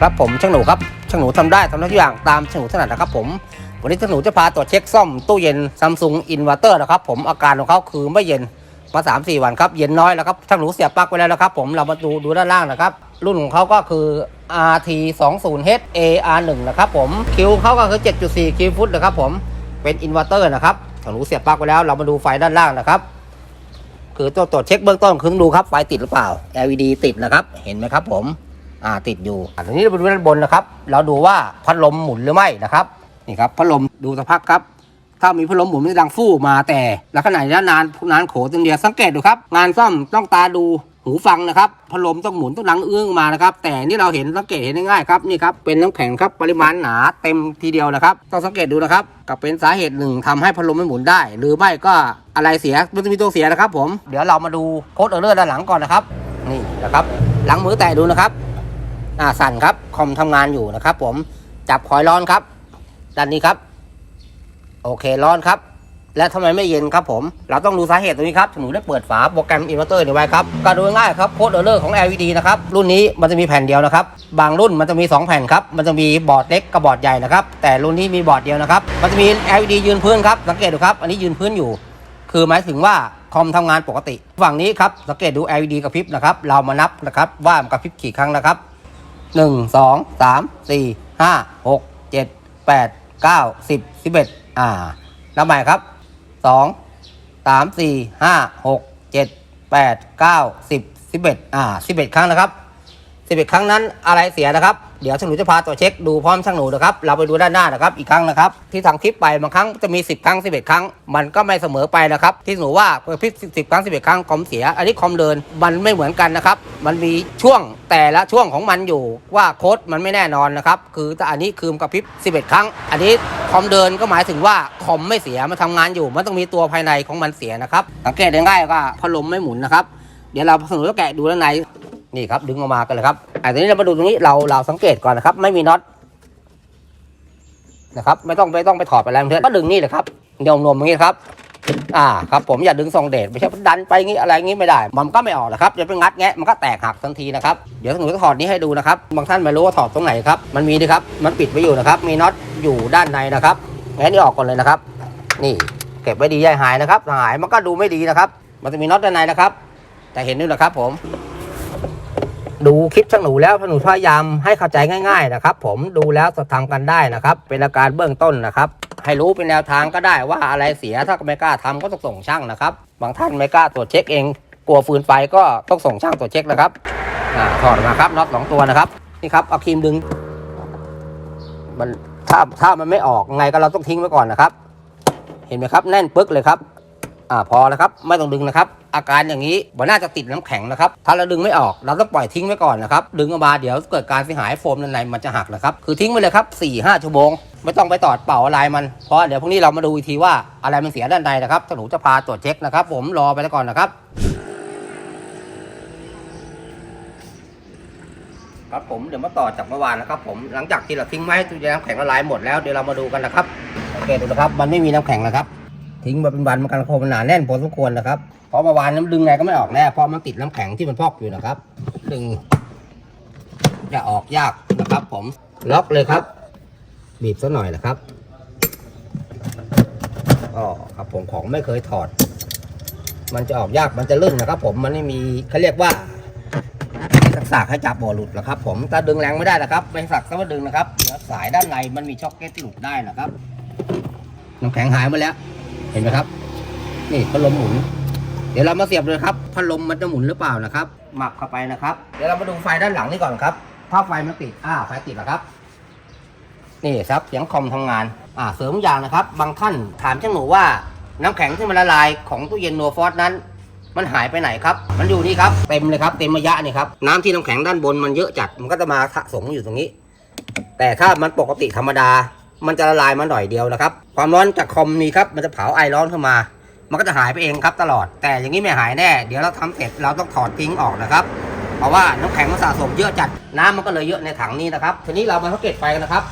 ครับผมช่างหนูครับช่างหนูทำได้ทำได้ทุกอย่างตามช่างหนูถนัดนะครับผมวันนี้ช่างหนูจะพาตรวจเช็คซ่อมตู้เย็นซัมซุงอินเวอร์เตอร์นะครับผมอาการของเขาคือไม่เย็นมา3 4 วันครับเย็นน้อยแล้วครับช่างหนูเสียบปลั๊กไว้แล้วนะครับผมเรามาดูดูด้านล่างนะครับ รุ่นของเขาก็คือ RT 2 0 H AR 1 นะครับผมคิวเขาก็คือ 7.4 คิวฟุตนะครับผมเป็นอินเวอร์เตอร์นะครับช่างหนูเสียบปลั๊กไว้แล้วเรามาดูไฟด้านล่างนะครับคือตัวตรวจเช็คเบื้องต้นคือต้องดูครับไฟติดหรือเปล่า LED ติดนะครับ เห็นไหมครับผม อ่าติดอยู่อันนี้เราไปดูด้านบนนะครับ เราดูว่าพัดลมหมุนหรือไม่นะครับนี่ครับพัดลมดูสักพักครับ ถ้ามีพัดลมหมุนมันจะดังฟู่มาแต่ลักษณะนี้นานนานโขตึงเดียวสังเกตดูครับ งานซ่อมต้องตาดูหูฟังนะครับพัดลมต้องหมุนต้องดังเอื้องมานะครับ แต่นี่เราเห็นสังเกตเห็นง่ายๆครับนี่ครับเป็นน้ำแข็งครับปริมาณหนาเต็มทีเดียวนะครับ ต้องสังเกตดูนะครับกับเป็นสาเหตุหนึ่งทำให้พัดลมไม่หมุนได้ หรือไม่ก็อะไรเสียมันจะมีตัวเสียนะครับ ผมเดี๋ยวเรามาดูโค้ดเออร์เลอร์ด้านหลังก่อนนะครับ นี่นะครับ หลังมือแตะดูนะครับ อ่าสั่นครับคอมทำงานอยู่นะครับ ผมจับคอยร้อนครับด้านนี้ครับ โอเคร้อนครับ และทำไมไม่เย็นครับผม เราต้องดูสาเหตุตรงนี้ครับหนูได้เปิดฝาโปรแกรมอินเวอร์เตอร์นี่ไว้ครับก็ดูง่ายครับโค้ดเออร์เลอร์ของ LED นะครับรุ่นนี้มันจะมีแผ่นเดียวนะครับ บางรุ่นมันจะมี 2 แผ่นครับมันจะมีบอร์ดเล็กกับบอร์ดใหญ่นะครับ แต่รุ่นนี้มีบอร์ดเดียวนะครับ มันจะมี LED ยืนพื้นครับสังเกตดูครับอันนี้ยืนพื้นอยู่ คือหมายถึงว่าคอมทำงานปกติ ฝั่งนี้ครับสังเกตดู LED กระพริบนะครับเรามานับนะครับว่ามันกระพริบกี่ครั้งนะครับ หนึ่งสองสามสี่ห้าหกเจ็ดแปดเก้าสิบสิบเอ็ดอ่านับใหม่ครับสองสามสี่ห้าหกเจ็ดแปดเก้าสิบสิบเอ็ดอ่าสิบเอ็ดครั้งนะครับสิบเอ็ดครั้งนั้นอะไรเสียนะครับ เดี๋ยวช่างหนูจะพาตัวจเช็คดูพร้อมช่างหนูนะครับ เราไปดูด้านหน้านะครับ อีกครั้งนะครับ ที่ทำคลิปไปบางครั้งจะมี 10 ครั้ง 11 ครั้ง มันก็ไม่เสมอไปนะครับ ที่หนูว่าคลิป10ครั้ง 11 ครั้งคอมเสีย อันนี้คอมเดินมันไม่เหมือนกันนะครับ มันมีช่วงแต่ละช่วงของมันอยู่ว่าโค้ดมันไม่แน่นอนนะครับ คือแต่อันนี้คือกระพริบ 11 ครั้ง อันนี้คอมเดินก็หมายถึงว่าคอมไม่เสียมันทำงานอยู่ มันต้องมีตัวภายในของมันเสียนะครับ สังเกตได้ง่ายว่าพัดลมไม่หมุนนะครับ เดี๋ยวเราสนุจะแกะดูด้านใน นี่ครับดึงออกมากันเลยครับอันนี้เรามาดูตรงนี้เราเราสังเกตก่อนนะครับ ไม่มีน็อตนะครับไม่ต้องไม่ต้องไปถอดไปอะไรเพื่อนก็ดึงนี่เลยครับเนมนมอย่างนี้ครับ อ่าครับผมอย่าดึงทรงเดชไม่ใช่ดันไปงี้อะไรงี้ไม่ได้ มันก็ไม่ออกนะครับอย่าไปงัดแงะมันก็แตกหักทันทีนะครับเดี๋ยวหนูจะถอดนี้ให้ดูนะครับ บางท่านไม่รู้ว่าถอดตรงไหนครับมันมีนะครับมันปิดไว้อยู่นะครับ มีน็อตอยู่ด้านในนะครับแงะนี่ออกก่อนเลยนะครับ นี่เก็บไว้ดีย่าหายนะครับหายมันก็ดูไม่ดีนะครับ มันจะมีน็อตด้านในนะครับ แต่เห็นนี่นะครับผม ดูคลิปช่างหนูแล้วหนูพยายามให้เข้าใจง่าย ๆนะครับ ผมดูแล้วจะทำกันได้นะครับ เป็นอาการเบื้องต้นนะครับ ให้รู้เป็นแนวทางก็ได้ว่าอะไรเสียถ้าไม่กล้าทำก็ต้องส่งช่างนะครับ บางท่านไม่กล้าตรวจเช็คเอง กลัวฟืนไฟก็ต้องส่งช่างตรวจเช็คนะครับอถอดมาครับน็อตสองตัวนะครับนี่ครับเอาครีมดึง มันถ้าถ้ามันไม่ออกไงก็เราต้องทิ้งไว้ก่อนนะครับ เห็นไหมครับ แน่นปึ๊กเลยครับ อ่าพอแล้วครับไม่ต้องดึงนะครับอาการอย่างนี้มันน่าจะติดน้ำแข็งนะครับ ถ้าเราดึงไม่ออกเราต้องปล่อยทิ้งไว้ก่อนนะครับ ดึงออกมาเดี๋ยวเกิดการเสียหายโฟมด้านในมันจะหักนะครับ คือทิ้งไปเลยครับ4ี่ห้าชั่วโมง ไม่ต้องไปตอดเป่าอะไรมัน เพราะเดี๋ยวพรุ่งนี้เรามาดูอีกทีว่าอะไรมันเสียด้านในนะครับถ้าหนูจะพาตรวจเช็คนะครับ ผมรอไปแล้วก่อนนะครับ ครับผมเดี๋ยวมาต่อจากเมื่อวานนะครับ ผมหลังจากที่เราทิ้งไว้ตู้เย็นน้ำแข็งละลายหมดแล้วเดี๋ยวเรามาดูกันนะครับโอเคดูนะครับ มันไม่มีน้ำแข็งนะครับ ทิ้งมาเป็นวันมันกันโคมมันหนาแน่นพอสมควรนะครับเพราะเมื่อวานน้ำดึงไงก็ไม่ออกแน่เพราะมันติดน้ำแข็งที่มันพอกอยู่นะครับ ดึง จะออกยากนะครับ ผมล็อกเลยครับ บีบซะหน่อยนะครับอ๋อครับผมของไม่เคยถอด มันจะออกยากมันจะลื่นนะครับ ผมมันไม่มีเขาเรียกว่าสักสากให้จับบ่อหลุดนะครับ ผมถ้าดึงแรงไม่ได้นะครับไม่สักซะว่าดึงนะครับเดี๋ยสายด้านในมันมีช็อคเก็ตหลุดได้นะครับน้ำแข็งหายมาแล้ว ห็นไหมครับ นี่พัดลมหมุน เดี๋ยวเรามาเสียบเลยครับพัดลมมันจะหมุนหรือเปล่านะครับหมับเข้าไปนะครับ เดี๋ยวเรามาดูไฟด้านหลังนี่ก่อนครับถ้าไฟมันติดอ่าไฟติดแล้วครับ นี่ครับเสียงคอมทำงาน อ่าเสริมอย่างนะครับ บางท่านถามช่างหนูว่าน้ำแข็งที่มันละลายของตู้เย็นโนฟอสนั้น มันหายไปไหนครับ มันอยู่นี่ครับเต็มเลยครับเต็มระยะนี่ครับน้ำที่น้ำแข็งด้านบนมันเยอะจัดมันก็จะมาสะสมอยู่ตรงนี้ แต่ถ้ามันปกติธรรมดา มันจะละลายมาหน่อยเดียวนะครับ ความร้อนจากคอมนี่ครับมันจะเผาไอร้อนเข้ามา มันก็จะหายไปเองครับตลอด แต่อย่างนี้ไม่หายแน่ เดี๋ยวเราทำเสร็จเราต้องถอดทิ้งออกนะครับ เพราะว่าน้ำแข็งมันสะสมเยอะจัดน้ำมันก็เลยเยอะในถังนี้นะครับ ทีนี้เรามาสังเกตไฟกันนะครับ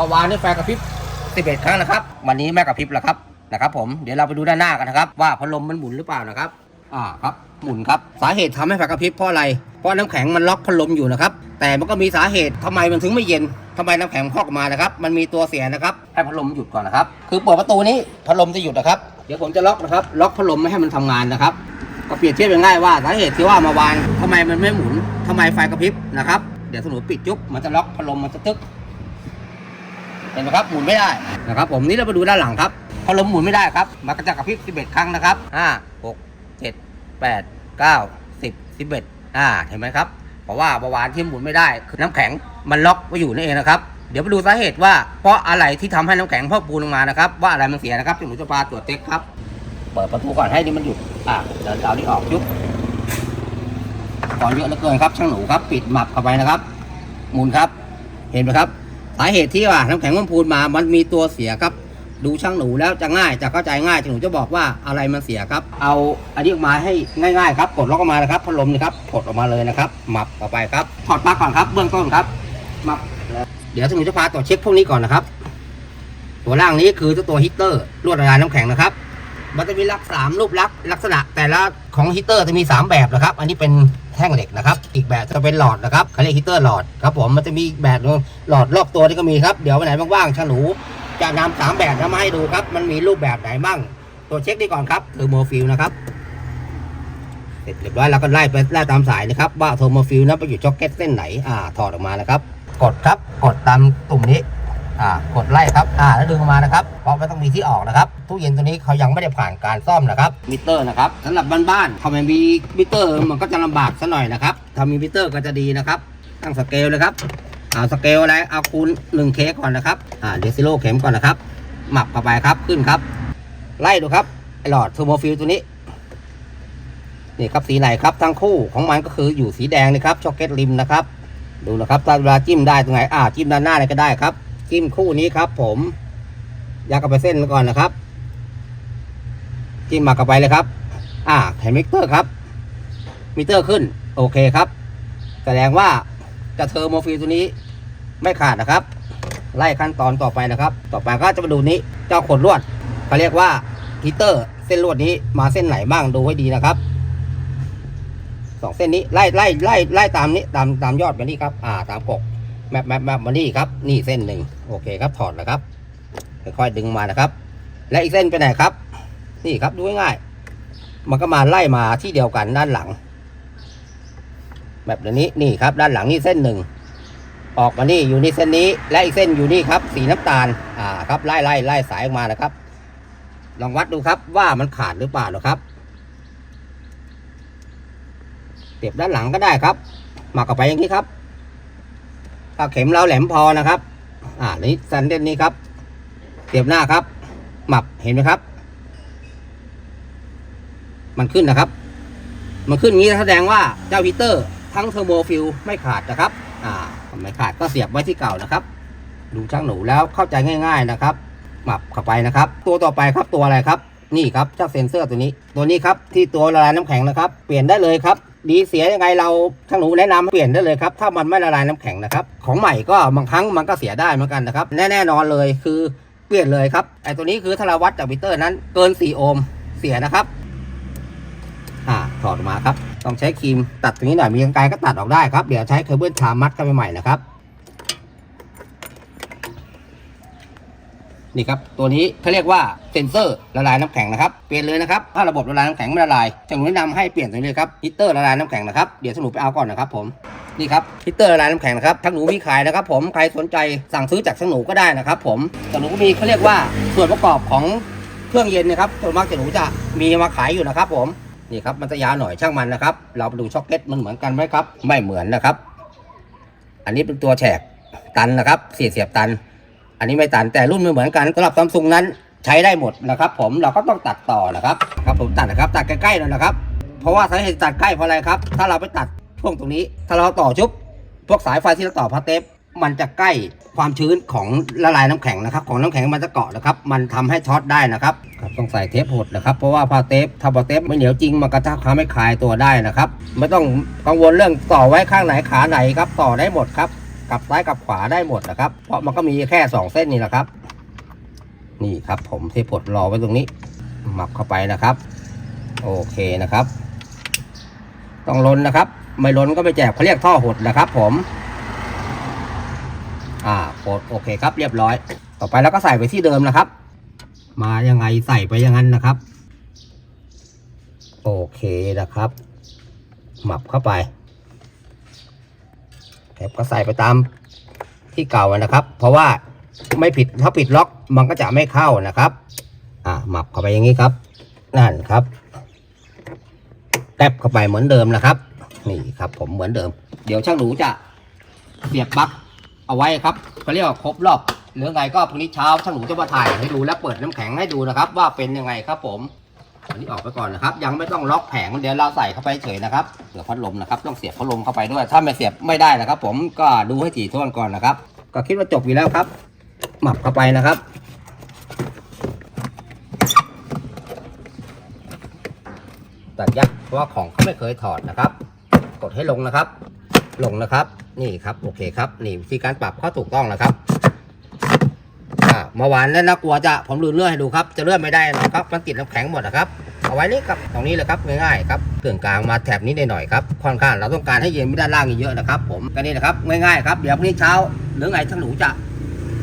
มื่อวานนี่ไฟกระพริบ11ครั้งนะครับ วันนี้ไม่กระพริบแล้วครับนะครับ ผมเดี๋ยวเราไปดูด้านหน้ากันนะครับ ว่าพัดลมมันหมุนหรือเปล่านะครับ อ่าครับ หมุนครับ สาเหตุทำให้ไฟกระพริบเพราะอะไร เพราะน้ำแข็งมันล็อกพัดลมอยู่นะครับ แต่มันก็มีสาเหตุทำไมมันถึงไม่เย็นทำไมน้ำแข็งพอกออกมานะครับ มันมีตัวเสียนะครับ ให้พัดลมหยุดก่อนนะครับ คือเปิดประตูนี้พัดลมจะหยุดนะครับ เดี๋ยวผมจะล็อกนะครับ ล็อกพัดลมไม่ให้มันทำงานนะครับ ก็เปรียบเทียบง่ายว่าสาเหตุที่ว่ามาวานทำไมมันไม่หมุนทำไมไฟกระพริบนะครับ เดี๋ยวสนุปิดจุ๊บ มันจะล็อกพัดลมมันจะตึก เห็นไหมครับ หมุนไม่ได้นะครับ ผมนี่เราไปดูด้านหลังครับ พัดลมหมุนไม่ได้ครับ มันก็จะกระพริบ11 ครั้งนะครับ5 6 7 8 9 10 11อ่าเห็นไหมครับ เพราะว่าเบาหวานที่หมุนไม่ได้คือน้ำแข็งมันล็อกไว้อยู่นั่นเองนะครับเดี๋ยวไปดูสาเหตุว่าเพราะอะไรที่ทำให้น้ำแข็งพอกปูนลงมานะครับ ว่าอะไรมันเสียนะครับเดี๋ยวหนูจะพาตรวจเช็คครับเปิดประตูก่อนให้นี่มันหยุดอะเดี๋ยวเอานี่ออกยุบก่อนเยอะเหลือเกินครับช่างหนูครับ ปิดหมับเข้าไปนะครับหมุนครับ เห็นไหมครับ สาเหตุที่ว่าน้ำแข็งมันพูนมามันมีตัวเสียครับ ดูช่างหนูแล้วจะง่ายจะเข้าใจง่ายช่างหนูจะบอกว่าอะไรมันเสียครับ เอาอันนี้ออกมาให้ง่ายๆครับกดล็อกออกมานะครับพัดลมนะครับกดออกมาเลยนะครับหมับเข้าไปครับถอดปลั๊กก่อนครับเบื้องต้นครับหมับเดี๋ยวช่างหนูจะพาตรวจเช็คพวกนี้ก่อนนะครับ ตัวล่างนี้คือตัวฮีตเตอร์ลวดลายน้ำแข็งนะครับมันจะมีลักษณะรูปลักษณ์ลักษณะแต่ละของฮีตเตอร์จะมี 3 แบบนะครับ อันนี้เป็นแท่งเหล็กนะครับ อีกแบบจะเป็นหลอดนะครับเขาเรียกฮีตเตอร์หลอดครับผมมันจะมีอีกแบบหนึ่งหลอดรอบตัวนี่ก็มีครับ เดี๋ยววันไหนว่างๆช่างหนู จะนำสามแบบนั้นมาให้ดูครับ มันมีรูปแบบไหนบ้างตัวเช็คดีก่อนครับเทอร์โมฟิลนะครับเสร็จเรียบร้อยแล้วก็ไล่ไปไล่ตามสายนะครับว่าเทอร์โมฟิลนั้นไปอยู่จ็อกเก็ตเส้นไหนอ่าถอดออกมานะครับ กดครับกดตามตุ่มนี้อ่ากดไล่ครับอ่าแล้วดึงออกมานะครับเพราะมันต้องมีที่ออกนะครับตู้เย็นตัวนี้เขายังไม่ได้ผ่านการซ่อมนะครับมิเตอร์นะครับสำหรับบ้านๆถ้าไม่มีมิเตอร์มันก็จะลำบากซะหน่อยนะครับถ้ามีมิเตอร์ก็จะดีนะครับตั้งสเกลเลยครับ เอาสเกลอะไรเอาคูณ1เคก่อนนะครับอ่าเดซิโลเข็มก่อนนะครับ หมับเข้าไปครับขึ้นครับ ไล่ดูครับไอหลอดเทอร์โมฟิลตัวนี้นี่ครับสีไหนครับทั้งคู่ของมันก็คืออยู่สีแดงนะครับช็อกเก็ตริมนะครับ ดูนะครับถ้าเวลาจิ้มได้ตรงไหนอ่าจิ้มด้านหน้าเลยก็ได้ครับ จิ้มคู่นี้ครับ ผมยักเข้าไปเส้นก่อนนะครับ จิ้มมาเข้าไปเลยครับ อ่าเห็นมิเตอร์ครับ มิเตอร์ขึ้น โอเคครับ แสดงว่า จะเทอร์โมฟิลตัวนี้ไม่ขาดนะครับ ไล่ขั้นตอนต่อไปนะครับ ต่อไปก็จะมาดูนี้เจ้าขนลวดเขาเรียกว่าฮีเตอร์เส้นลวดนี้มาเส้นไหนบ้างดูให้ดีนะครับสองเส้นนี้ไล่ไล่ไล่ไล่ตามนี้ตามตามยอดมานี่ครับ อ่าตามกกแมปแมปแมปมานี่ครับ นี่เส้นหนึ่งโอเคครับถอดนะครับ ค่อยๆดึงมานะครับ และอีกเส้นไปไหนครับ นี่ครับดูง่ายๆมันก็มาไล่มาที่เดียวกันด้านหลัง แบบนี้นี่ครับ ด้านหลังนี่เส้นหนึ่งออกมานี่อยู่นี่เส้นนี้ และอีกเส้นอยู่นี่ครับ สีน้ำตาลอ่าครับไล่ไล่ไล่สายออกมานะครับ ลองวัดดูครับว่ามันขาดหรือเปล่านะครับเสียบด้านหลังก็ได้ครับหมักเข้าไปอย่างนี้ครับถ้าเข็มเราแหลมพอนะครับ อ่านี้สันเด่นนี้ครับเสียบหน้าครับ หมับเห็นไหมครับ มันขึ้นนะครับ มันขึ้นงนี้แสดงว่าเจ้าฮีเตอร์ ทั้งเทอร์โมฟิลไม่ขาดนะครับอ่าไม่ขาดก็เสียบไว้ที่เก่านะครับ ดูช่างหนูแล้วเข้าใจง่าย ๆนะครับหมับเข้าไปนะครับ ตัวต่อไปครับตัวอะไรครับ นี่ครับเจ้าเซ็นเซอร์ตัวนี้ ตัวนี้ครับที่ตัวละลายน้ำแข็งนะครับ เปลี่ยนได้เลยครับดีเสียยังไงเราช่างหนูแนะนำให้เปลี่ยนได้เลยครับถ้ามันไม่ละลายน้ำแข็งนะครับ ของใหม่ก็บางครั้งมันก็เสียได้เหมือนกันนะครับ แน่แน่นอนเลยคือเปลี่ยนเลยครับไอ้ตัวนี้คือถ้าเราวัดจากมิเตอร์นั้นเกิน 4 โอห์มเสียนะครับ อ่าถอดออกมาครับ ต้องใช้ครีมตัดตรงนี้หน่อยมีกรรไกรก็ตัดออกได้ครับ เดี๋ยวใช้เคเบิลชามัดกันใหม่ๆนะครับ นี่ครับ ตัวนี้เขาเรียกว่าเซนเซอร์ละลายน้ำแข็งนะครับเปลี่ยนเลยนะครับถ้าระบบละลายน้ำแข็งไม่ละลายจะหนูแนะนำให้เปลี่ยนตัวนี้ครับฮีตเตอร์ละลายน้ำแข็งนะครับเดี๋ยวสรุปไปเอาก่อนนะครับผมนี่ครับฮีตเตอร์ละลายน้ำแข็งนะครับทั้งหนูมีขายนะครับ ผมใครสนใจสั่งซื้อจากช่งหนูก็ได้นะครับ ผมแต่หนูก็มีเขาเรียกว่าส่วนประกอบของเครื่องเย็นนะครับส่วนมากจะหนูจะมีมาขายอยู่นะครับ ผม นี่ครับมันจะยาวหน่อยช่างมันนะครับ เราไปดูช็อกเก็ตมันเหมือนกันไหมครับ ไม่เหมือนนะครับ อันนี้เป็นตัวแฉกตันนะครับเสียบเสียบตัน อันนี้ไม่ตันแต่รุ่นไม่เหมือนกันสำหรับซัมซุงนั้นใช้ได้หมดนะครับ ผมเราก็ต้องตัดต่อนะครับครับผมตัดนะครับ ตัดใกล้ๆหน่อยนะครับ เพราะว่าสาเหตุตัดใกล้เพราะอะไรครับ ถ้าเราไปตัดช่วงตรงนี้ ถ้าเราต่อชุบพวกสายไฟที่เราต่อพาเทป มันจะใกล้ความชื้นของละลายน้ำแข็งนะครับ ของน้ำแข็งมันจะเกาะนะครับ มันทำให้ช็อตได้นะครับครับต้องใส่เทปหดนะครับ เพราะว่าพาเทปถ้าพาเทปไม่เหนียวจริงมันก็จะทำให้คลายตัวได้นะครับ ไม่ต้องกังวลเรื่องต่อไว้ข้างไหนขาไหนครับ ต่อได้หมดครับกลับซ้ายกลับขวาได้หมดนะครับ เพราะมันก็มีแค่ 2 เส้นนี่แหละครับ นี่ครับ ผมเทปหดรอไว้ตรงนี้หมับเข้าไปนะครับ โอเคนะครับ ต้องล้นนะครับ ไม่ล้นก็ไม่แจกเขาเรียกท่อหดนะครับ ผม ดโอเคครับเรียบร้อย ต่อไปเราก็ใส่ไปที่เดิมนะครับ มายังไงใส่ไปอย่างนั้นนะครับ โอเคนะครับ หมับเข้าไปแถบก็ใส่ไปตามที่เก่านะครับ เพราะว่าไม่ผิดถ้าปิดล็อกมันก็จะไม่เข้านะครับ อ่าหมับเข้าไปอย่างนี้ครับ นั่นครับแตบเข้าไปเหมือนเดิมนะครับ นี่ครับ ผมเหมือนเดิม เดี๋ยวช่างหนูจะเสียบปลั๊ก เอาไว้ครับเขาเรียกว่าครบรอบหรือไงก็พรุ่งนี้เช้าช่างหนูจะมาถ่ายให้ดูและเปิดน้ำแข็งให้ดูนะครับ ว่าเป็นยังไงครับผมอันนี้ออกไปก่อนนะครับ ยังไม่ต้องล็อกแผงเดี๋ยวเราใส่เข้าไปเฉยนะครับเดี๋ยวพัดลมนะครับ ต้องเสียบพัดลมเข้าไปด้วย ถ้าไม่เสียบไม่ได้นะครับ ผมก็ดูให้ถี่ถ้วนก่อนนะครับ ก็คิดว่าจบอยู่แล้วครับ หมับเข้าไปนะครับตัดยักเพราะว่าของเขาไม่เคยถอดนะครับ กดให้ลงนะครับ ลงนะครับ นี่ครับโอเคครับนี่วิธีการปรับเขาถูกต้องนะครับอ่าเมื่อวานนั้นนะกลัวจะผมลืมเลื่อนให้ดูครับจะเลื่อนไม่ได้นะครับมันติดน้ำแข็งหมดนะครับเอาไว้นี่ครับตรงนี้เลยครับง่ายๆครับเครื่องกลางมาแถบนี้หน่อยครับค่อนข้างเราต้องการให้เย็นไม่ด้านล่างเยอะนะครับผมก็นี่นะครับง่ายๆครับเดี๋ยวพรุ่งนี้เช้าหรือไงท่านหนูจะ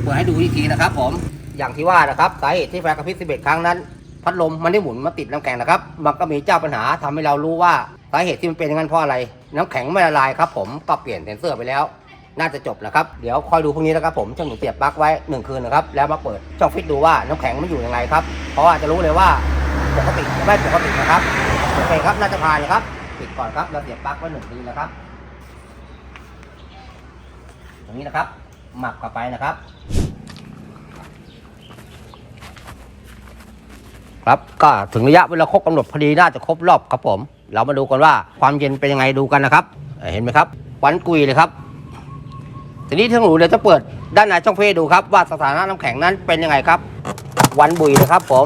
เปิดให้ดูอีกทีนะครับ ผมอย่างที่ว่านะครับสาเหตุที่ไฟกระพริบ11 ครั้งนั้น พัดลมมันได้หมุนมาติดน้ำแข็งนะครับ มันก็มีเจ้าปัญหาทำให้เรารู้ว่าสาเหตุที่มันเป็นอย่างนั้นเพราะอะไร น้ำแข็งไม่ละลายครับผมก็เปลี่ยนเซนเซอร์ไปแล้ว น่าจะจบแล้วครับ เดี๋ยวคอยดูพรุ่งนี้นะครับผมช่างหนูเสียบปลั๊กไว้หนึ่งคืนนะครับ แล้วมาเปิดช่องฟิตดูว่าน้ำแข็งมันอยู่ยังไงครับ เพราะว่าจะรู้เลยว่าปกติไม่ปกตินะครับโอเคครับน่าจะผ่านนะครับปิดก่อนครับเราเสียบปลั๊กไว้หนึ่งคืนนะครับตรงนี้นะครับ หมักกลับไปนะครับ ครับก็ถึงระยะเวลาครบกำหนดพอดีน่าจะครบรอบครับผม เรามาดูกันว่าความเย็นเป็นยังไงดูกันนะครับ เห็นไหมครับวันกุยเลยครับ ทีนี้ทั้งหนูเดี๋ยวจะเปิดด้านในช่องเพดูครับ ว่าสถานะน้ำแข็งนั้นเป็นยังไงครับ วันบุยนะครับ ผม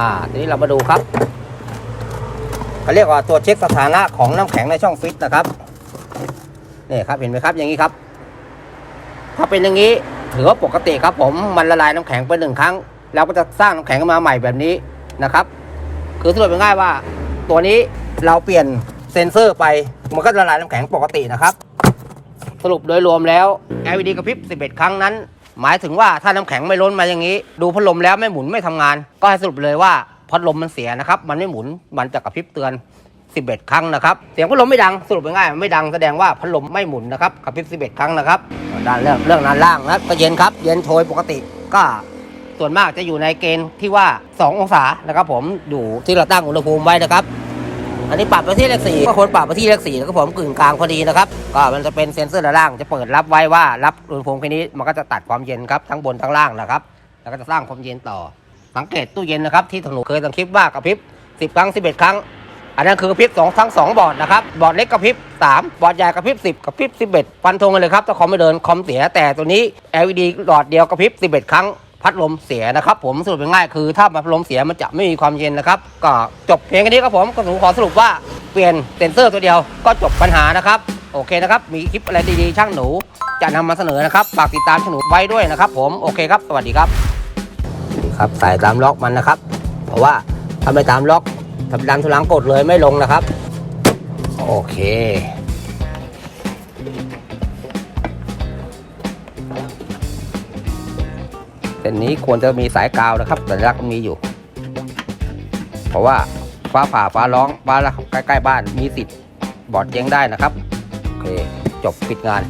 อ่า ทีนี้เรามาดูครับเขาเรียกว่าตัวเช็คสถานะของน้ำแข็งในช่องฟิตนะครับนี่ครับเห็นไหมครับอย่างนี้ครับ ถ้าเป็นอย่างนี้ถือว่าปกติครับ ผมมันละลายน้ำแข็งไปหนึ่งครั้งเราก็จะสร้างน้ำแข็งมาใหม่แบบนี้นะครับ คือสรุปง่ายๆว่า ตัวนี้เราเปลี่ยนเซนเซอร์ไปมันก็ละลายน้ำแข็งปกตินะครับ สรุปโดยรวมแล้ว LED กระพริบ 11 ครั้งนั้น หมายถึงว่าถ้าน้ำแข็งไม่ล้นมาอย่างนี้ ดูพัดลมแล้วไม่หมุนไม่ทำงาน ก็ให้สรุปเลยว่าพัดลมมันเสียนะครับ มันไม่หมุนมันจะกระพริบเตือน 11 ครั้งนะครับเสียงพัดลมไม่ดังสรุปง่ายๆไม่ดังแสดงว่าพัดลมไม่หมุนนะครับกระพริบ 11 ครั้งนะครับด้านเรื่องเรื่องด้านล่างนะก็เย็นครับ เย็นโชยปกติก็ ส่วนมากจะอยู่ในเกณฑ์ที่ว่า 2 องศานะครับผมอยู่ที่เราตั้งอุณหภูมิไว้นะครับ อันนี้ปรับไปที่เลขสี่ก็ควรปรับไปที่เลขสี่นะครับผมกึ่งกลางพอดีนะครับก็มันจะเป็นเซ็นเซอร์ด้านล่างจะเปิดรับไว้ว่ารับอุณหภูมิแค่นี้มันก็จะตัดความเย็นครับทั้งบนทั้งล่างนะครับ แล้วก็จะสร้างความเย็นต่อ สังเกตตู้เย็นนะครับที่ถนนเคยทำคลิปว่ากระพริบ10 ครั้ง 11 ครั้ง อันนั้นคือกระพริบสองทั้งสองบอร์ดนะครับ บอร์ดเล็กกระพริบ3บอร์ดใหญ่กระพริบ10กระพริบ11 ฟันธงกันเลยครับถ้าคอมไม่เดินคอมเสียแต่ตัวนี้ LED หลอดเดียวกระพริบ11 ครั้ง พัดลมเสียนะครับ ผมสรุปง่ายๆคือถ้าพัดลมเสียมันจะไม่มีความเย็นนะครับ ก็จบเพียงแค่นี้ครับผมก็ผมขอสรุปว่าเปลี่ยนเซนเซอร์ตัวเดียวก็จบปัญหานะครับ โอเคนะครับ มีคลิปอะไรดีๆช่างหนู จะนำมาเสนอนะครับฝากติดตามช่างหนูไว้ด้วยนะครับ ผมโอเคครับสวัสดีครับครับใส่ตามล็อกมันนะครับ เพราะว่าถ้าไม่ตามล็อกทำดันทุลังกดเลยไม่ลงนะครับ โอเค ส้นนี้ควรจะมีสายกาวนะครับสัญลักษณ์มีอยู่ เพราะว่าฟ้าผ่าฟ้าร้องฟ้าใกล้ๆบ้านมีสิทธิ์บอดเจ๊งได้นะครับโอเคจบปิดงาน